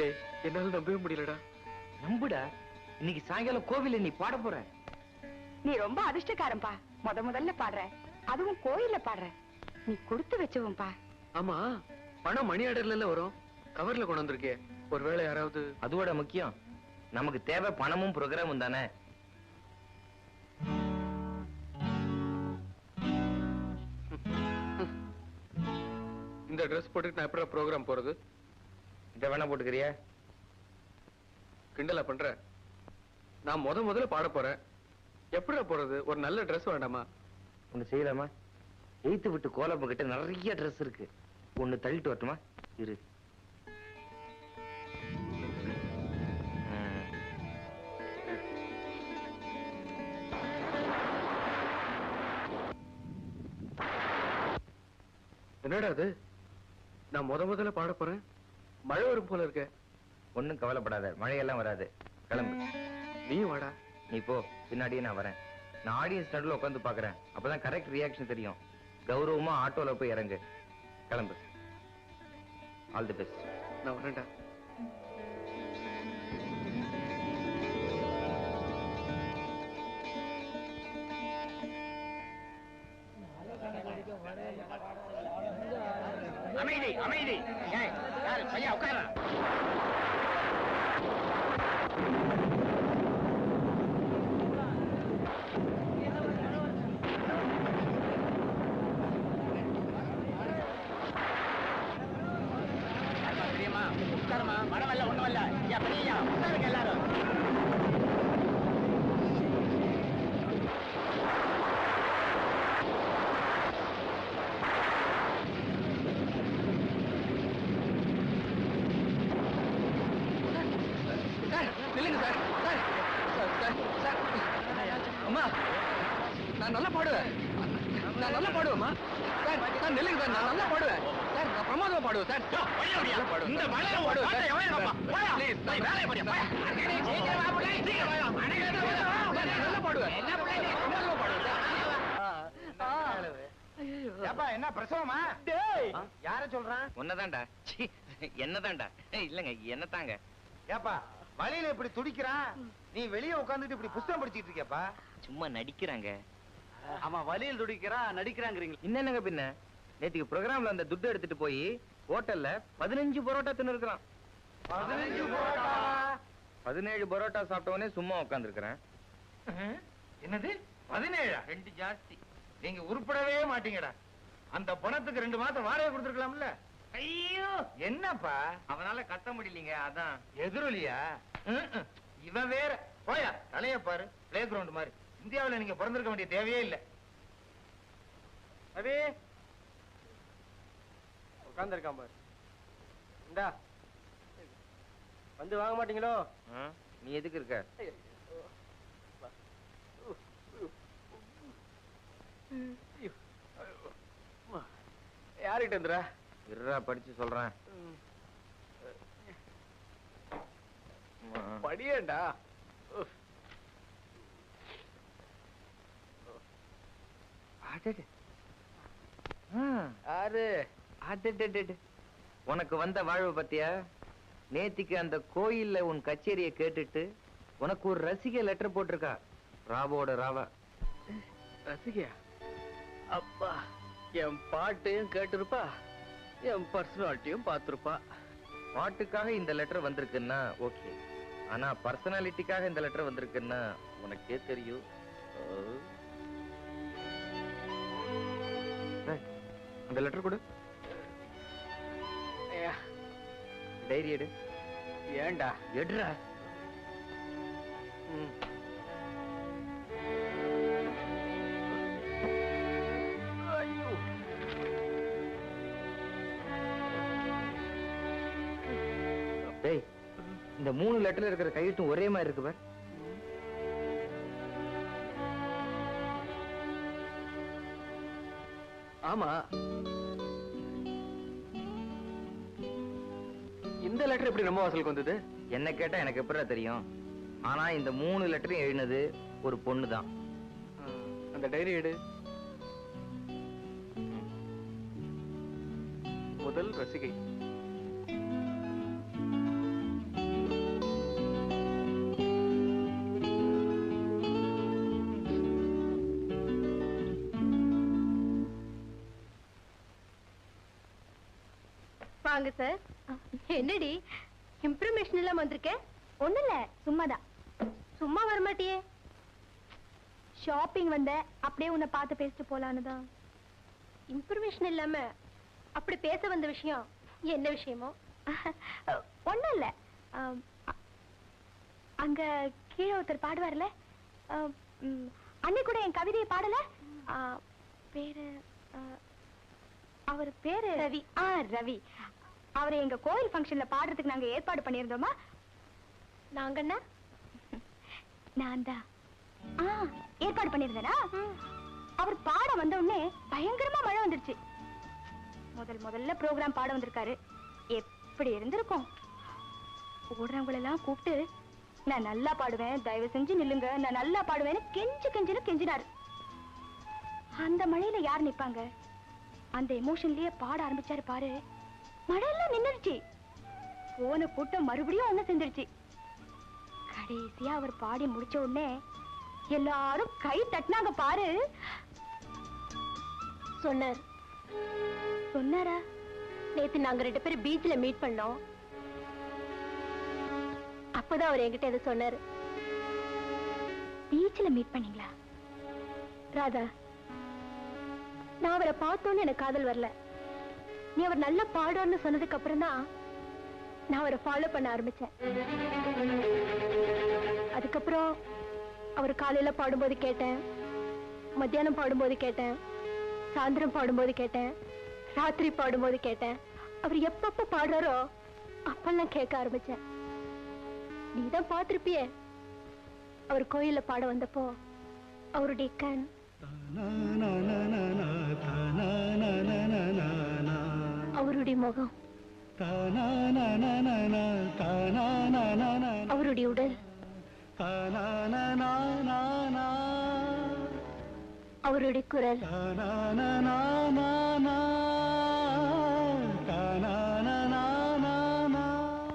டேய் என்னால நம்பவே முடியலடா. நம்புடா. இன்னைக்கு சாயங்காலம் கோவில்ல நீ பாட போற. நீ ரொம்ப அதிர்ஷ்டக்காரன்பா முத முதல்ல பாடுற. அதுவும் கோயில்ல பாடுற. நீ கொடுத்து வச்சவன்பா ஆமா பணம் மணி ஆர்டர்ல வரும். கவர்ல கொண்டு வந்திருக்கே ஒருவேளை யாராவது அதோட முக்கியம். நமக்கு தேவை பணமும் ப்ரோக்ராமும் தானே. இந்த ட்ரெஸ் போட்டுட்டு நான் எப்படி ப்ரோக்ராம் போறது? இதை வேணா போட்டுக்கிறியா? கிண்டலா பண்ற. நான் முத முதல்ல பாட போறேன். எப்படிடா போறது? ஒரு நல்ல ட்ரெஸ் வேண்டாமா? ஒண்ணு செய்யலாமா? எய்த்து விட்டு கோலப்ப கிட்ட நிறைய ட்ரெஸ் இருக்கு. ஒண்ணு தள்ளிட்டு வரட்டுமா? இரு. என்னடா அது நான் முத முதல்ல பாட போறேன்? மழை வரும் போல இருக்க. ஒண்ணும் கவலைப்படாத மழையெல்லாம் வராது. கிளம்பு. நீ வாடா. நீ போ பின்னாடியே நான் வரேன். நான் ஆடியன்ஸ் நடுவில் உட்காந்து பாக்குறேன் அப்பதான் கரெக்ட் ரியாக்ஷன் தெரியும். கௌரவமா ஆட்டோல போய் இறங்கு. கிளம்பு. ஆல் தி பெஸ்ட் நான் வரேன்டா. அமைதி அமைதி. ஏய், யாரு பையா உட்கார தெரியுமா மழை வரல ஒண்ணும் வரல. ஐயா பெரியயா உட்காருங்க எல்லாரும் சார் நில்லுங்க sir sir sir sir sir அம்மா நான் நல்லா பாடுவேன். நான் நல்லா பாடுவேம்மா சார் சார் நில்லுங்க சார் நான் நல்லா பாடுவேன். சார் நான் பிரமாதமா பாடுவேன் சார். நல்லா பாடுவேன் இந்த ஒரு பாடுவேன் சார். வேலையை நான் நல்லா பாடுவேன்? பிரமாதமா பாடுவேன் சார். ஏப்பா என்ன பிரசவமா? யார சொல்றான்? உன்னதான்டா. சீ, என்னதான்டா. இல்லங்க என்னதாங்க ஏப்பா வழியில இப்படி துடிக்கிறான் நீ வெளிய உட்கார்ந்துட்டு இப்படி புஸ்தகம் படிச்சிட்டு இருக்கியப்பா? சும்மா நடிக்கிறாங்க. அவன் வழியில் துடிக்கிறான் நடிக்கிறாங்கிறீங்களா? என்னங்க பின்ன? நேத்துக்கு ப்ரோக்ராம்ல அந்த துட்டு எடுத்துட்டு போய் ஹோட்டல்ல பதினஞ்சு பரோட்டா தின்னு இருக்கிறான் பதினஞ்சு போட்டா பதினேழு பரோட்டா சாப்பிட்டவனே சும்மா உட்காந்துருக்கிறேன் என்னது? பதினேழா? ரெண்டு ஜாஸ்தி. நீங்க உருப்படவே மாட்டீங்கடா. அந்த பணத்துக்கு ரெண்டு மாசம் வாடகை கொடுத்துருக்கலாம்ல. ஐயோ என்னப்பா? அவனால கட்ட முடியலீங்க அதான். எதிரொலியா. இவன் வேற. போயா தலைய பாரு. பிளே கிரவுண்ட் மாதிரி. இந்தியாவுல நீங்க பிறந்திருக்க வேண்டிய தேவையே இல்ல. அபி உட்கார்ந்துருக்கான் பாரு. இந்தா. வந்து வாங்க மாட்டீங்களோ? நீ எதுக்கு இருக்க? யார்கிட்ட இருந்துடா இருடா படிச்சு சொல்றேன். படியேண்டா. உனக்கு வந்த வாழ்வு பத்தியா? நேத்திக்கு அந்த கோயில்ல உன் கச்சேரியை கேட்டுட்டு உனக்கு ஒரு ரசிகை லெட்டர் போட்டிருக்கா. ராவோட ராவா. ரசிகையா? அப்பா என் பாட்டையும் கேட்டிருப்பா? என் பர்சனாலிட்டியும் பார்த்திருப்பா. பாட்டுக்காக இந்த லெட்டர் வந்திருக்குன்னா ஓகே ஆனா பர்சனாலிட்டிக்காக இந்த லெட்டர் வந்திருக்குன்னா உனக்கே தெரியும். அந்த லெட்டர் கொடு. டைரி எடு. ஏன்டா? எடுறா. இந்த மூணு லெட்டர்ல இருக்கிற கையெழுத்தும் ஒரே மாதிரி இருக்கு பார். ஆமா. இந்த லெட்டர் எப்படி நம்ம வாசலுக்கு வந்தது? என்ன கேட்டா எனக்கு எப்படிடா தெரியும்? ஆனா இந்த மூணு லெட்டரையும் எழுதினது ஒரு பொண்ணு தான். அந்த டைரி எடு. முதல் ரசிகை. வாங்க சார் என்னடி? இம்ப்ரமேஷன் எல்லாம் வந்திருக்க? ஒண்ணும் இல்ல சும்மாதான். சும்மா வரமாட்டியே. ஷாப்பிங் வந்த அப்படியே உன்னை பார்த்து பேசிட்டு போலான்னு தான். இன்ஃபர்மேஷன் இல்லாம அப்படி பேச வந்த விஷயம் என்ன விஷயமோ? ஒண்ணும் இல்ல. அங்க கீழே ஒருத்தர் பாடுவார்ல? அன்னை கூட என் கவிதையை பாடல? பேரு அவர் பேரு ரவி. ஆ ரவி. அவரை எங்க கோயில் ஃபங்க்ஷன்ல பாடுறதுக்கு நாங்க ஏற்பாடு பண்ணியிருந்தோமா? நாங்க என்ன நான் தான் ஏற்பாடு பண்ணியிருந்தேனா? அவர் பாட வந்த உடனே பயங்கரமா மழை வந்துருச்சு. முதல் முதல்ல ப்ரோக்ராம் பாட வந்திருக்காரு. எப்படி இருந்திருக்கும்? ஓடுறவங்களெல்லாம் கூப்பிட்டு நான் நல்லா பாடுவேன் தயவு செஞ்சு நில்லுங்க. நான் நல்லா பாடுவேன்னு கெஞ்சு கெஞ்சுன்னு கெஞ்சினாரு. அந்த மழையில யார் நிப்பாங்க? அந்த எமோஷன்லயே பாட ஆரம்பிச்சாரு பாரு. மழையெல்லாம் நின்னுடுச்சு. போன கூட்டம் மறுபடியும் ஒண்ணு செஞ்சிருச்சு கடைசியா அவர் பாடி முடிச்ச உடனே எல்லாரும் கை தட்டினாங்க பாரு. சொன்னார். சொன்னாரா? நேத்து நாங்க ரெண்டு பேரும் பீச்ல மீட் பண்ணோம். அப்பதான் அவர் என்கிட்ட இதை சொன்னாரு. பீச்ல மீட் பண்ணீங்களா? ராதா நான் அவரை பார்த்தோன்னு எனக்கு காதல் வரல. நீ அவர் நல்ல பாடுவார்னு சொன்னதுக்கு அப்புறம் தான் நான் அவரை ஃபாலோ பண்ண ஆரம்பிச்சேன். அதுக்கப்புறம் அவர் காலையில பாடும்போது கேட்டேன் மத்தியானம் பாடும்போது கேட்டேன் சாயந்தரம் பாடும்போது கேட்டேன் ராத்திரி பாடும்போது கேட்டேன். அவர் எப்பப்ப பாடுறாரோ அப்பெல்லாம் கேட்க ஆரம்பிச்சேன். நீதான் பார்த்திருப்பியே. அவர் கோயில்ல பாட வந்தப்போ அவருடைய கண் அவருடைய முகம். அவருடைய உடல். அவருடைய குரல்.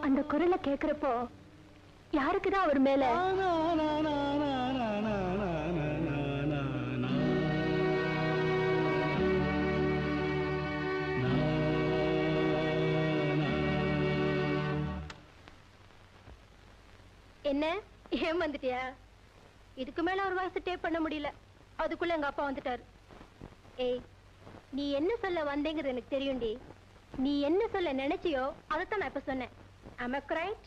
அந்த குரலை கேக்குறப்போ யாருக்குதான் அவர் மேல? என்ன? ஏன் வந்துட்டியா? இதுக்கு மேல ஒரு வாய்ஸ் டேப் பண்ண முடியல. அதுக்குள்ள எங்க அப்பா வந்துட்டாரு. ஏய் நீ என்ன சொல்ல வந்தேங்கிறது எனக்கு தெரியும்டி. நீ என்ன சொல்ல நினைச்சியோ அதைத்தான் நான் இப்ப சொன்னேன். Am I correct?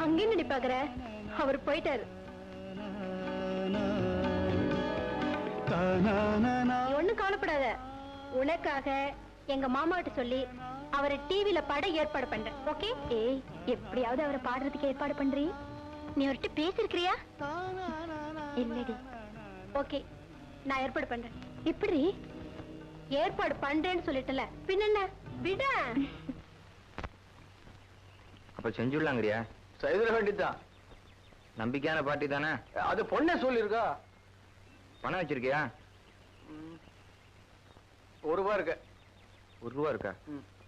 அங்கே நடி அவர் போயிட்டாரு. ஒண்ணும் கவலைப்படாத. உனக்காக எங்க மாமா கிட்ட சொல்லி அவரை டிவில பாட ஏற்பாடு பண்றேன். ஓகே ஏய் எப்படியாவது அவரை பாடுறதுக்கு ஏற்பாடு பண்றீ? நீ அவர்கிட்ட பேசிருக்கிறியா இல்லடி. ஓகே நான் ஏற்பாடு பண்றேன். எப்படி ஏற்பாடு பண்றேன்னு சொல்லிட்டல. பின்ன விட. அப்ப செஞ்சுடலாங்கறியா செய்திட வேண்டியதுதான். நம்பிக்கையான பாட்டி தானே? அது பொண்ணே சொல்லியிருக்கா. பணம் வச்சிருக்கியா? ஒரு ரூபா இருக்கு. ஒரு ரூபா இருக்கா.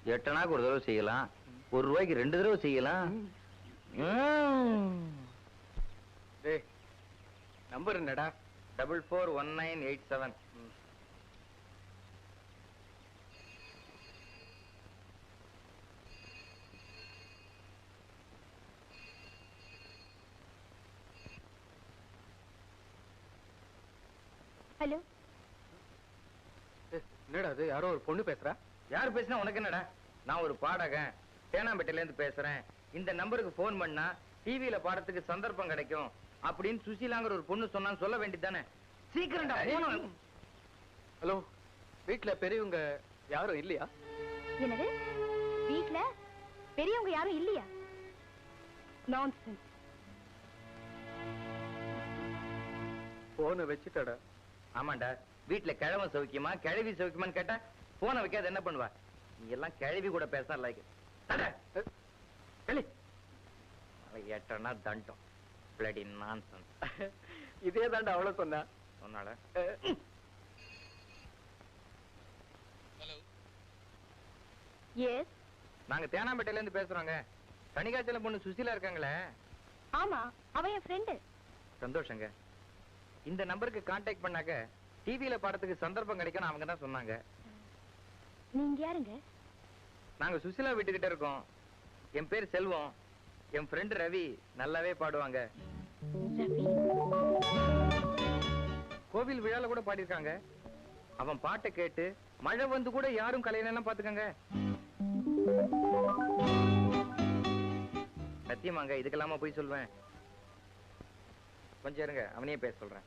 எட்டனாக்கு ஒரு தடவை செய்யலாம். ஒரு ரூபாய்க்கு ரெண்டு தடவை செய்யலாம். நம்பர் என்னடா? Double four one nine eight seven. Hello. என்னடா அது யாரோ ஒரு பொண்ணு பேசுறா? யார் பேசினா உனக்கு என்னடா? நான் ஒரு பாடகன். தேனாம்பேட்டையில இருந்து பேசுறேன். இந்த நம்பருக்கு ஃபோன் பண்ணா டிவியில பாடத்துக்கு சந்தர்ப்பம் கிடைக்கும் அப்படின்னு சுசீலாங்கிற ஒரு பொண்ணு சொன்னான்னு சொல்ல வேண்டியதானே சீக்கிரம்டா போன ஹலோ வீட்ல பெரியவங்க யாரும் இல்லையா? என்னது? வீட்ல பெரியவங்க யாரும் இல்லையா? நான்சென்ஸ் போனை வச்சுட்டடா. ஆமாண்டா. வீட்டுல கிழவன் சௌக்கியமா கிழவி சௌக்கியமான்னு கேட்டா போனை வைக்காத என்ன பண்ணுவா? நீ எல்லாம் கிழவி கூட பேச லைக். ஏட்டனா தண்டம். பிளடி நான்சன்ஸ் இதே தாண்டா அவ்வளவு சொன்னா. சொன்னால எஸ் நாங்க தேனாம்பேட்டையில இருந்து பேசுறோங்க. கனிகாச்சலம் பொண்ணு சுசீலா இருக்காங்களே. ஆமா அவ என் ஃப்ரெண்டு சந்தோஷங்க. இந்த நம்பருக்கு காண்டாக்ட் பண்ணாக்க டிவியில பாடத்துக்கு சந்தர்ப்பம் கிடைக்கும்னு அவங்க தான் சொன்னாங்க. நீங்க யாருங்க? நாங்க சுசிலா வீட்டுக்கிட்ட இருக்கோம். என் பேர் செல்வம். என் ஃப்ரெண்டு ரவி நல்லாவே பாடுவாங்க. கோவில் விழால கூட பாடியிருக்காங்க. அவன் பாட்டை கேட்டு மழை வந்து கூட யாரும் கலையிலாம் பாத்துக்கங்க. சத்தியமாங்க இதுக்கெல்லாமா போய் சொல்வேன். கொஞ்சம் இருங்க அவனையே பேச சொல்றேன்.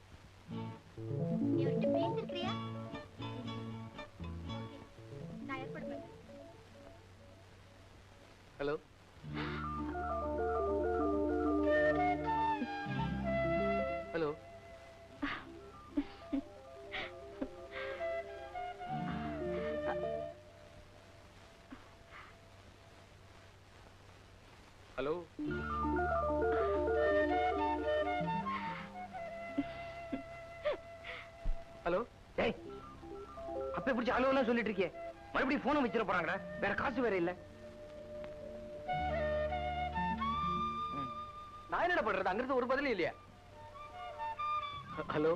ஹலோ. ஹலோ. ஹலோ. ஹலோ. டேய் அப்ப பிடிச்ச அலுவலாம் சொல்லிட்டு இருக்கே. மறுபடியும் போனை வச்சிட போறாங்கடா. வேற காசு வேற இல்ல. நான் என்னடா பண்றது அங்கிருந்து ஒரு பதிலும் இல்லையா. ஹலோ?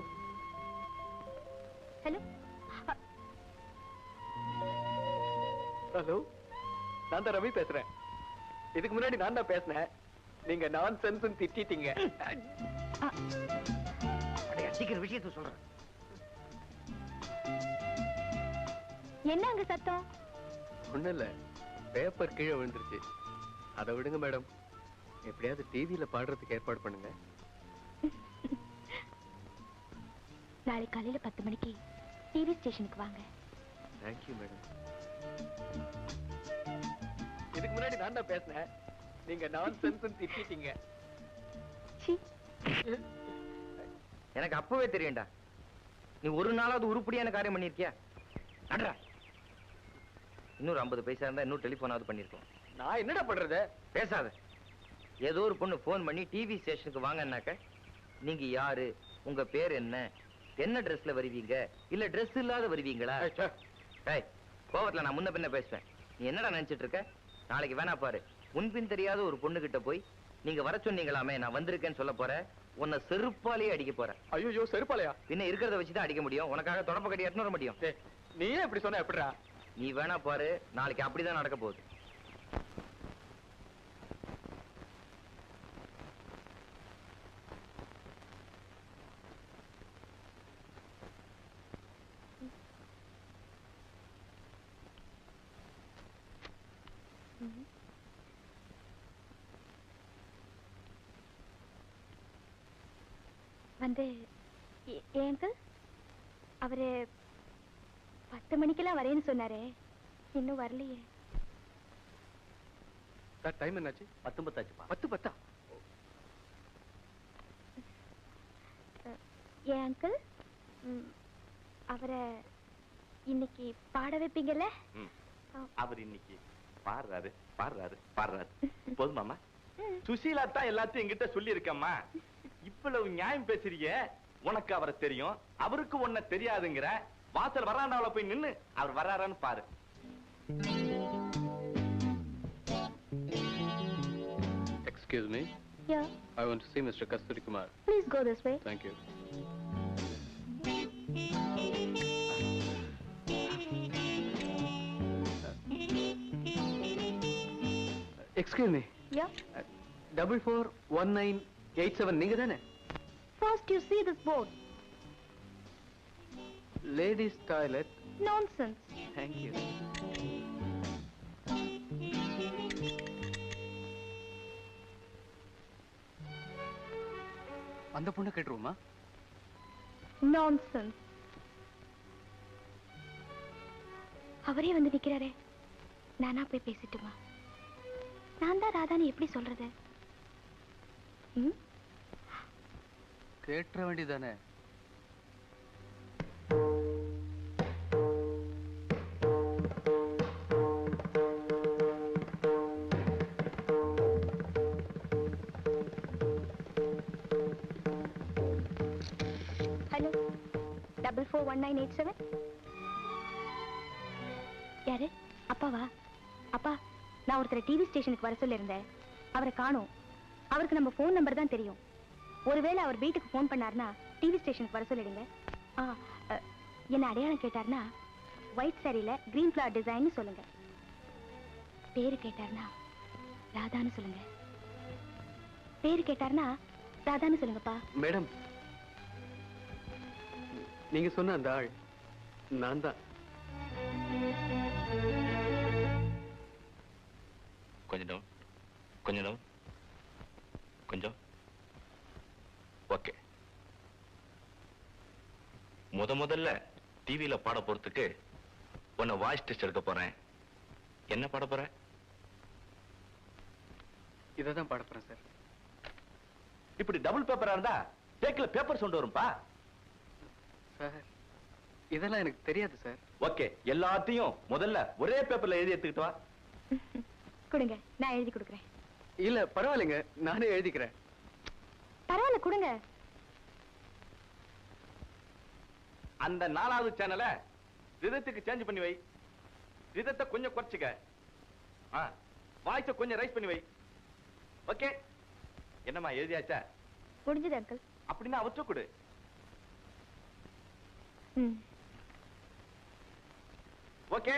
ஹலோ? ஹலோ? நான் தான் ரவி பேசுறேன். இதுக்கு முன்னாடி நான் தான் பேசினேன். நீங்க நான் சென்ஸ் திட்டிட்டீங்க சீக்கிரம் விஷயத்த சொல்றேன். என்ன அங்க சத்தம்? ஒண்ணும் இல்ல. பேப்பர் கீழே விழுந்துருச்சு. அதை விடுங்க மேடம். எப்படியாவது டிவியில பாடுறதுக்கு ஏற்பாடு பண்ணுங்க. நாளை காலையில பத்து மணிக்கு டிவி ஸ்டேஷனுக்கு வாங்க. தேங்க்யூ மேடம் இதுக்கு முன்னாடி நான் தான் பேசினேன். நீங்க நான் சென்ஸ் திட்டிட்டீங்க எனக்கு அப்பவே தெரியும்டா. நீ ஒரு நாளாவது உருப்படியான காரியம் பண்ணிருக்கியா அட்ரா இன்னொரு ஐம்பது பைசா இருந்தா இன்னும் டெலிஃபோனாவது பண்ணிருக்கோம் நான் என்னடா பண்றது? பேசாத. ஏதோ ஒரு பொண்ணு ஃபோன் பண்ணி டிவி ஸ்டேஷனுக்கு வாங்கன்னாக்க நீங்க யாரு? உங்க பேர் என்ன? என்ன ட்ரெஸ்ல வருவீங்க? இல்ல Dress இல்லாத வருவீங்களா. ஏய் கோவத்துல நான் முன்ன பின்ன பேசுவேன். நீ என்னடா நினைச்சிட்டு இருக்க? நாளைக்கு வேணா பாரு. முன்பின் தெரியாத ஒரு பொண்ணு கிட்ட போய் நீங்க வர சொன்னீங்களாமே நான் வந்திருக்கேன்னு சொல்ல போற உன்னை செருப்பாலேயே அடிக்க போறேன் ஐயோ செருப்பாலையா? பின்ன இருக்கிறத வச்சுதான் அடிக்க முடியும். உனக்காக தொடப்ப கட்டி வர முடியும். டேய், நீயே இப்படி சொன்ன எப்படிடா? நீ வேணா பாரு நாளைக்கு அப்படிதான் நடக்க போகுது. வந்து ஏ- ஏன் அங்கிள் அவரு பத்து மணிக்கெல்லாம் வரேன்னு சொன்னாரே. இன்னும் வரலையே. டைம் என்னாச்சு? பத்து பத்தாச்சுப்பா. பத்து பத்தா? ஏன் அங்கிள் அவரை இன்னைக்கு பாட வைப்பீங்கல்ல? அவர் இன்னைக்கு பாடுறாரு பாடுறாரு பாடுறாரு. போதுமாமா சுசீலா தான் எல்லாத்தையும் என்கிட்ட சொல்லி இருக்கம்மா இவ்வளவு நியாயம் பேசுறீங்க உனக்கு அவரை தெரியும். அவருக்கு உன்னை தெரியாதுங்கிற. வாசல் வராண்டாவில போய் நின்னு அவர் வர்றாரான்னு பாரு. Excuse me ya I want to see mister Kasthuri Kumar please go this way thank you excuse me ya double four one nine eight seven நீங்க தானே? First you see this board. Ladies toilet nonsense. Thank you அந்த பொண்ணை கேட்டுருவோமா? Nonsense. அவரே வந்து நிக்கிறாரே. நானா போய் பேசிட்டுமா? நான் தான் ராதான்னு எப்படி சொல்றது? ம்? கேட்டுற வேண்டியதானே hello double four one nine eight seven யாரு? அப்பாவா? அப்பா? நான் ஒருத்தரை டிவி ஸ்டேஷனுக்கு வர சொல்லியிருந்தேன். அவரை காணும். அவருக்கு நம்ம ஃபோன் நம்பர் தான் தெரியும். ஒருவேளை அவர் வீட்டுக்கு ஃபோன் பண்ணாருன்னா டிவி ஸ்டேஷனுக்கு வர சொல்லிடுங்க. ஆ என்ன அடையாளம் கேட்டாருன்னா ஒயிட் சாரியில கிரீன் ஃபிளவர் டிசைன்னு சொல்லுங்க. பேரு கேட்டாருன்னா ராதான்னு சொல்லுங்க. பேரு கேட்டாருன்னா ராதான்னு சொல்லுங்கப்பா. மேடம் நீங்க சொன்ன அந்த ஆள் நான் தான். கொஞ்சம் down. கொஞ்சம் down. கொஞ்சம். ஓகே முத முதல்ல டிவியில பாட போறதுக்கு உன்னை வாய்ஸ் டெஸ்ட் எடுக்க போறேன். என்ன பாட போற? இதை தான் பாட போறேன் சார் இப்படி டபுள் பேப்பரா இருந்தா டேக்ல பேப்பர் சொண்டு வரும்பா. சார் இதெல்லாம் எனக்கு தெரியாது சார் ஓகே எல்லாத்தையும் முதல்ல ஒரே பேப்பர்ல எழுதி எடுத்துக்கிட்டு வா. கொடுங்க நான் எழுதி கொடுக்குறேன். இல்ல பரவாயில்லைங்க நானே எழுதிக்கிறேன். பரவாயில்ல கொடுங்க. அந்த நாலாவது சேனலை ரிதத்துக்கு சேஞ்ச் பண்ணி வை. ரிதத்தை கொஞ்சம் குறைச்சுக்க. வாய்ஸ கொஞ்சம் ரைஸ் பண்ணி வை. ஓகே என்னம்மா எழுதியாச்சா? முடிஞ்சது அங்கிள் அப்படின்னா அவற்றை கொடு. ஓகே